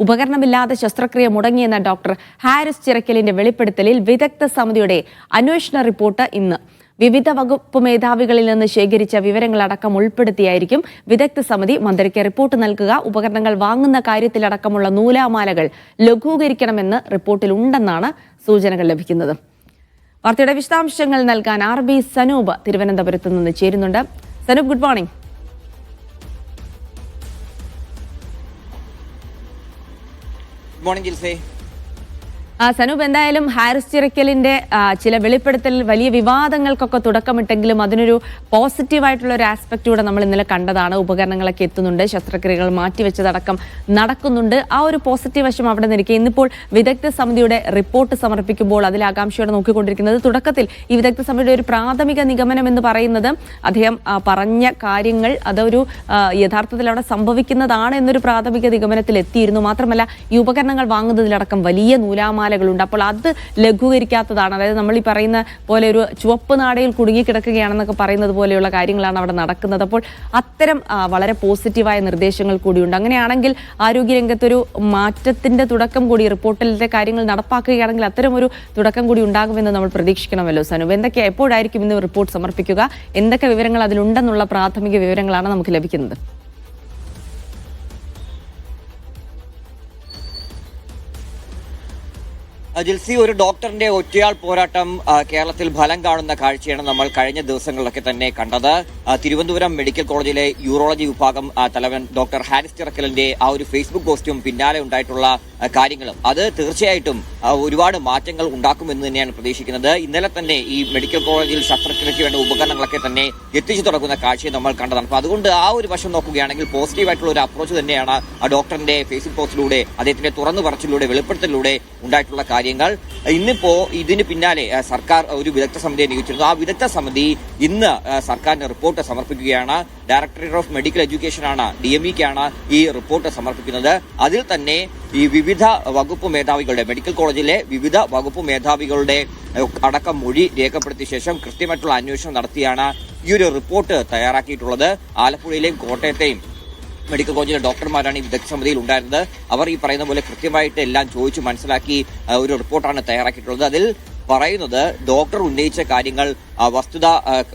ഉപകരണമില്ലാതെ ശസ്ത്രക്രിയ മുടങ്ങിയെന്ന ഡോക്ടർ ഹാരിസ് ചിറക്കലിന്റെ വെളിപ്പെടുത്തലിൽ വിദഗ്ധ സമിതിയുടെ അന്വേഷണ റിപ്പോർട്ട് ഇന്ന്. വിവിധ വകുപ്പ് മേധാവികളിൽ നിന്ന് ശേഖരിച്ച വിവരങ്ങളടക്കം ഉൾപ്പെടുത്തിയായിരിക്കും വിദഗ്ധ സമിതി മന്ത്രിക്ക് റിപ്പോർട്ട് നൽകുക. ഉപകരണങ്ങൾ വാങ്ങുന്ന കാര്യത്തിലടക്കമുള്ള നൂലാമാലകൾ ലഘൂകരിക്കണമെന്ന് റിപ്പോർട്ടിലുണ്ടെന്നാണ് സൂചനകൾ ലഭിക്കുന്നത്. വാർത്തയുടെ വിശദാംശങ്ങൾ നൽകാൻ ആർ ബി സനൂപ് തിരുവനന്തപുരത്ത് നിന്ന് ചേരുന്നുണ്ട്. Sanoop good morning good morning ജിൽസേ ആ, സനൂപ് എന്തായാലും ഹാരിസ് ചിറക്കലിന്റെ ചില വെളിപ്പെടുത്തൽ വലിയ വിവാദങ്ങൾക്കൊക്കെ തുടക്കമിട്ടെങ്കിലും അതിനൊരു പോസിറ്റീവായിട്ടുള്ള ഒരു ആസ്പെക്ട് കൂടെ നമ്മൾ ഇന്നലെ കണ്ടതാണ്. ഉപകരണങ്ങളൊക്കെ എത്തുന്നുണ്ട്. ശസ്ത്രക്രിയകൾ മാറ്റിവെച്ചതടക്കം നടക്കുന്നുണ്ട്. ആ ഒരു പോസിറ്റീവ് വശം അവിടെ നിൽക്കുക ഇന്നിപ്പോൾ വിദഗ്ധ സമിതിയുടെ റിപ്പോർട്ട് സമർപ്പിക്കുമ്പോൾ അതിൽ ആകാംക്ഷയോടെ നോക്കിക്കൊണ്ടിരിക്കുന്നത് തുടക്കത്തിൽ ഈ വിദഗ്ധ സമിതിയുടെ ഒരു പ്രാഥമിക നിഗമനം എന്ന് പറയുന്നത് അദ്ദേഹം പറഞ്ഞ കാര്യങ്ങൾ അതൊരു യഥാർത്ഥത്തിൽ അവിടെ സംഭവിക്കുന്നതാണ് എന്നൊരു പ്രാഥമിക നിഗമനത്തിൽ എത്തിയിരുന്നു മാത്രമല്ല ഈ ഉപകരണങ്ങൾ വാങ്ങുന്നതിലടക്കം വലിയ നൂലാമാലകളുണ്ട് അപ്പോൾ അത് ലഘൂകരിക്കാത്തതാണ്. അതായത് നമ്മൾ ഈ പറയുന്ന പോലെ ഒരു ചുവപ്പ് നാടയിൽ കുടുങ്ങി കിടക്കുകയാണെന്നൊക്കെ പറയുന്നത് പോലെയുള്ള കാര്യങ്ങളാണ് അവിടെ നടക്കുന്നത്. അപ്പോൾ അത്തരം വളരെ പോസിറ്റീവായ നിർദ്ദേശങ്ങൾ കൂടിയുണ്ട്. അങ്ങനെയാണെങ്കിൽ ആരോഗ്യരംഗത്തൊരു മാറ്റത്തിന്റെ തുടക്കം കൂടി റിപ്പോർട്ടിലെ കാര്യങ്ങൾ നടപ്പാക്കുകയാണെങ്കിൽ അത്തരം ഒരു തുടക്കം കൂടി ഉണ്ടാകുമെന്ന് നമ്മൾ പ്രതീക്ഷിക്കണമല്ലോ സനു. എന്തൊക്കെ എപ്പോഴായിരിക്കും ഇന്ന് റിപ്പോർട്ട് സമർപ്പിക്കുക? എന്തൊക്കെ വിവരങ്ങൾ അതിലുണ്ടെന്നുള്ള പ്രാഥമിക വിവരങ്ങളാണ് നമുക്ക് ലഭിക്കുന്നത്? ജിൽസി ഒരു ഡോക്ടറിന്റെ ഒറ്റയാൾ പോരാട്ടം കേരളത്തിൽ ഫലം കാണുന്ന കാഴ്ചയാണ് നമ്മൾ കഴിഞ്ഞ ദിവസങ്ങളിലൊക്കെ തന്നെ കണ്ടത്. തിരുവനന്തപുരം മെഡിക്കൽ കോളേജിലെ യൂറോളജി വിഭാഗം തലവൻ ഡോക്ടർ ഹാരിസ് ചിറക്കലിന്റെ ആ ഒരു ഫേസ്ബുക്ക് പോസ്റ്റും പിന്നാലെ ഉണ്ടായിട്ടുള്ള കാര്യങ്ങളും. അത് തീർച്ചയായിട്ടും ഒരുപാട് മാറ്റങ്ങൾ ഉണ്ടാക്കുമെന്ന് തന്നെയാണ് പ്രതീക്ഷിക്കുന്നത്. ഇന്നലെ തന്നെ ഈ മെഡിക്കൽ കോളേജിൽ ശസ്ത്രക്രിയയ്ക്ക് വേണ്ട ഉപകരണങ്ങളൊക്കെ തന്നെ എത്തിച്ചു തുടങ്ങുന്ന കാഴ്ചയും നമ്മൾ കണ്ടതാണ്. അപ്പൊ അതുകൊണ്ട് ആ ഒരു വശം നോക്കുകയാണെങ്കിൽ പോസിറ്റീവ് ആയിട്ടുള്ള ഒരു അപ്രോച്ച് തന്നെയാണ് ആ ഡോക്ടറിന്റെ ഫേസ്ബുക്ക് പോസ്റ്റിലൂടെ അദ്ദേഹത്തിന്റെ തുറന്നു പറച്ചിലൂടെ വെളിപ്പെടുത്തലിലൂടെ ഉണ്ടായിട്ടുള്ള കാര്യങ്ങൾ. ഇന്നിപ്പോ ഇതിന് പിന്നാലെ സർക്കാർ ഒരു വിദഗ്ധ സമിതിയെ നിയോഗിച്ചിരുന്നു. ആ വിദഗ്ധ സമിതി ഇന്ന് സർക്കാരിന് റിപ്പോർട്ട് സമർപ്പിക്കുകയാണ്. ഡയറക്ടറേറ്റ് ഓഫ് മെഡിക്കൽ എഡ്യൂക്കേഷൻ ആണ് ഡി എം ഇക്കാണ് ഈ റിപ്പോർട്ട് സമർപ്പിക്കുന്നത്. അതിൽ തന്നെ ഈ വിവിധ വകുപ്പ് മേധാവികളുടെ മെഡിക്കൽ കോളേജിലെ വിവിധ വകുപ്പ് മേധാവികളുടെ അടക്കം മൊഴി രേഖപ്പെടുത്തിയ ശേഷം കൃത്യമായിട്ടുള്ള അന്വേഷണം നടത്തിയാണ് ഈ ഒരു റിപ്പോർട്ട് തയ്യാറാക്കിയിട്ടുള്ളത്. ആലപ്പുഴയിലെയും കോട്ടയത്തെയും മെഡിക്കൽ കോളേജിലെ ഡോക്ടർമാരാണ് ഈ വിദഗ്ധ സമിതിയിൽ ഉണ്ടായിരുന്നത്. അവർ ഈ പറയുന്ന പോലെ കൃത്യമായിട്ട് എല്ലാം ചോദിച്ചു മനസ്സിലാക്കി ഒരു റിപ്പോർട്ടാണ് തയ്യാറാക്കിയിട്ടുള്ളത്. അതിൽ പറയുന്നത് ഡോക്ടർ ഉന്നയിച്ച കാര്യങ്ങൾ വസ്തുത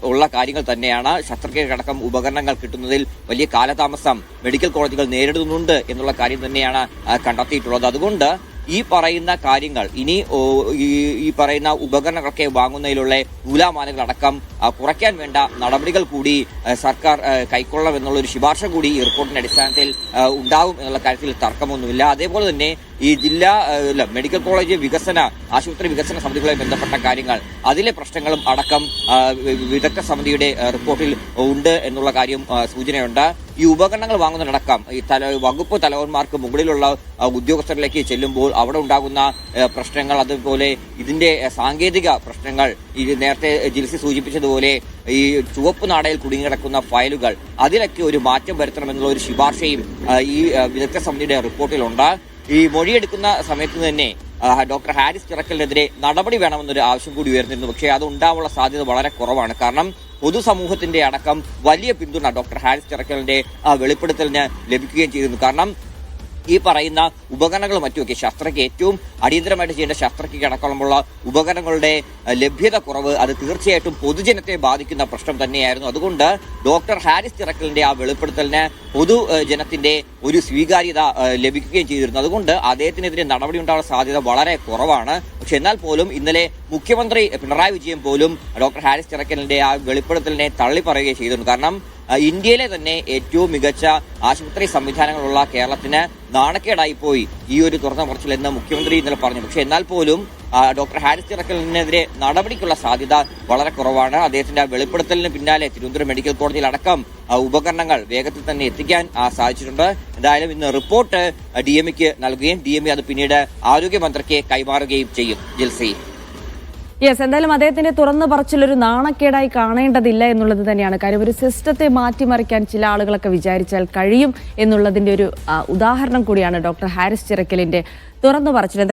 ഉള്ള കാര്യങ്ങൾ തന്നെയാണ്. ശസ്ത്രക്രിയക്കടക്കം ഉപകരണങ്ങൾ കിട്ടുന്നതിൽ വലിയ കാലതാമസം മെഡിക്കൽ കോളേജുകൾ നേരിടുന്നുണ്ട് എന്നുള്ള കാര്യം തന്നെയാണ് കണ്ടെത്തിയിട്ടുള്ളത്. അതുകൊണ്ട് ഈ പറയുന്ന കാര്യങ്ങൾ ഇനി ഈ പറയുന്ന ഉപകരണങ്ങളൊക്കെ വാങ്ങുന്നതിലുള്ള നൂലാമാലകളടക്കം കുറയ്ക്കാൻ വേണ്ട നടപടികൾ കൂടി സർക്കാർ കൈക്കൊള്ളണം ഒരു ശുപാർശ കൂടി ഈ റിപ്പോർട്ടിന്റെ അടിസ്ഥാനത്തിൽ ഉണ്ടാകും എന്നുള്ള കാര്യത്തിൽ തർക്കമൊന്നുമില്ല. അതേപോലെ തന്നെ ഈ ജില്ലാ മെഡിക്കൽ കോളേജ് വികസന ആശുപത്രി വികസന സമിതികളുമായി ബന്ധപ്പെട്ട കാര്യങ്ങൾ അതിലെ പ്രശ്നങ്ങളും അടക്കം വിദഗ്ധ സമിതിയുടെ റിപ്പോർട്ടിൽ ഉണ്ട് എന്നുള്ള കാര്യം സൂചനയുണ്ട്. ഈ ഉപകരണങ്ങൾ വാങ്ങുന്നതിനടക്കം ഈ തല വകുപ്പ് തലവന്മാർക്ക് മുകളിലുള്ള ഉദ്യോഗസ്ഥരിലേക്ക് ചെല്ലുമ്പോൾ അവിടെ ഉണ്ടാകുന്ന പ്രശ്നങ്ങൾ അതുപോലെ ഇതിന്റെ സാങ്കേതിക പ്രശ്നങ്ങൾ ഈ നേരത്തെ ജിൽസി സൂചിപ്പിച്ചതുപോലെ ഈ ചുവപ്പ് നാടയിൽ കുടുങ്ങിക്കിടക്കുന്ന ഫയലുകൾ അതിലൊക്കെ ഒരു മാറ്റം വരുത്തണമെന്നുള്ള ഒരു ശുപാർശയും ഈ വിദഗ്ധ സമിതിയുടെ റിപ്പോർട്ടിലുണ്ട്. ഈ മൊഴിയെടുക്കുന്ന സമയത്ത് തന്നെ ഡോക്ടർ ഹാരിസ് ചിറക്കലിനെതിരെ നടപടി വേണമെന്നൊരു ആവശ്യം കൂടി ഉയർന്നിരുന്നു. പക്ഷേ അത് ഉണ്ടാവാനുള്ള സാധ്യത വളരെ കുറവാണ്. കാരണം പൊതുസമൂഹത്തിന്റെ അടക്കം വലിയ പിന്തുണ ഡോക്ടർ ഹാരിസ് ചിറക്കലിന്റെ ആ, വെളിപ്പെടുത്തലിന് ലഭിക്കുകയും ചെയ്തിരുന്നു. കാരണം ഈ പറയുന്ന ഉപകരണങ്ങളും മറ്റുമൊക്കെ ശസ്ത്രയ്ക്ക് ഏറ്റവും അടിയന്തരമായിട്ട് ചെയ്യേണ്ട ശസ്ത്രക്ക് അടക്കമുള്ള ഉപകരണങ്ങളുടെ ലഭ്യത കുറവ് അത് തീർച്ചയായിട്ടും പൊതുജനത്തെ ബാധിക്കുന്ന പ്രശ്നം തന്നെയായിരുന്നു. അതുകൊണ്ട് ഡോക്ടർ ഹാരിസ് തിറക്കലിന്റെ ആ വെളിപ്പെടുത്തലിന് പൊതുജനത്തിന്റെ ഒരു സ്വീകാര്യത ലഭിക്കുകയും ചെയ്തിരുന്നു. അതുകൊണ്ട് അദ്ദേഹത്തിനെതിരെ നടപടി ഉണ്ടാവാൻ സാധ്യത വളരെ കുറവാണ്. പക്ഷെ എന്നാൽ പോലും ഇന്നലെ മുഖ്യമന്ത്രി പിണറായി വിജയൻ പോലും ഡോക്ടർ ഹാരിസ് തിറക്കലിന്റെ ആ വെളിപ്പെടുത്തലിനെ തള്ളി പറയുകയും ചെയ്തിരുന്നു. കാരണം ഇന്ത്യയിലെ തന്നെ ഏറ്റവും മികച്ച ആശുപത്രി സംവിധാനങ്ങളുള്ള കേരളത്തിന് നാണക്കേടായി പോയി ഈ ഒരു തുറന്ന പറച്ചിൽ എന്ന് മുഖ്യമന്ത്രി ഇന്നലെ പറഞ്ഞു. പക്ഷെ എന്നാൽ പോലും ഡോക്ടർ ഹാരിസ് ചിറക്കലിനെതിരെ നടപടിക്കുള്ള സാധ്യത വളരെ കുറവാണ്. അദ്ദേഹത്തിന്റെ വെളിപ്പെടുത്തലിന് പിന്നാലെ തിരുവനന്തപുരം മെഡിക്കൽ കോളേജിൽ അടക്കം ഉപകരണങ്ങൾ വേഗത്തിൽ തന്നെ എത്തിക്കാൻ സാധിച്ചിട്ടുണ്ട്. എന്തായാലും ഇന്ന് റിപ്പോർട്ട് ഡി എം നൽകുകയും ഡി എം അത് പിന്നീട് ആരോഗ്യമന്ത്രിക്ക് കൈമാറുകയും ചെയ്യും. ജിൽസി. യെസ് എന്തായാലും അദ്ദേഹത്തിന്റെ തുറന്നു പറച്ചിലൊരു നാണക്കേടായി കാണേണ്ടതില്ല എന്നുള്ളത് തന്നെയാണ് കാര്യം. ഒരു സിസ്റ്റത്തെ മാറ്റിമറിക്കാൻ ചില ആളുകളൊക്കെ വിചാരിച്ചാൽ കഴിയും എന്നുള്ളതിന്റെ ഒരു ഉദാഹരണം കൂടിയാണ് ഡോക്ടർ ഹാരിസ് ചിറക്കലിന്റെ തുറന്നു പറച്ചിൽ.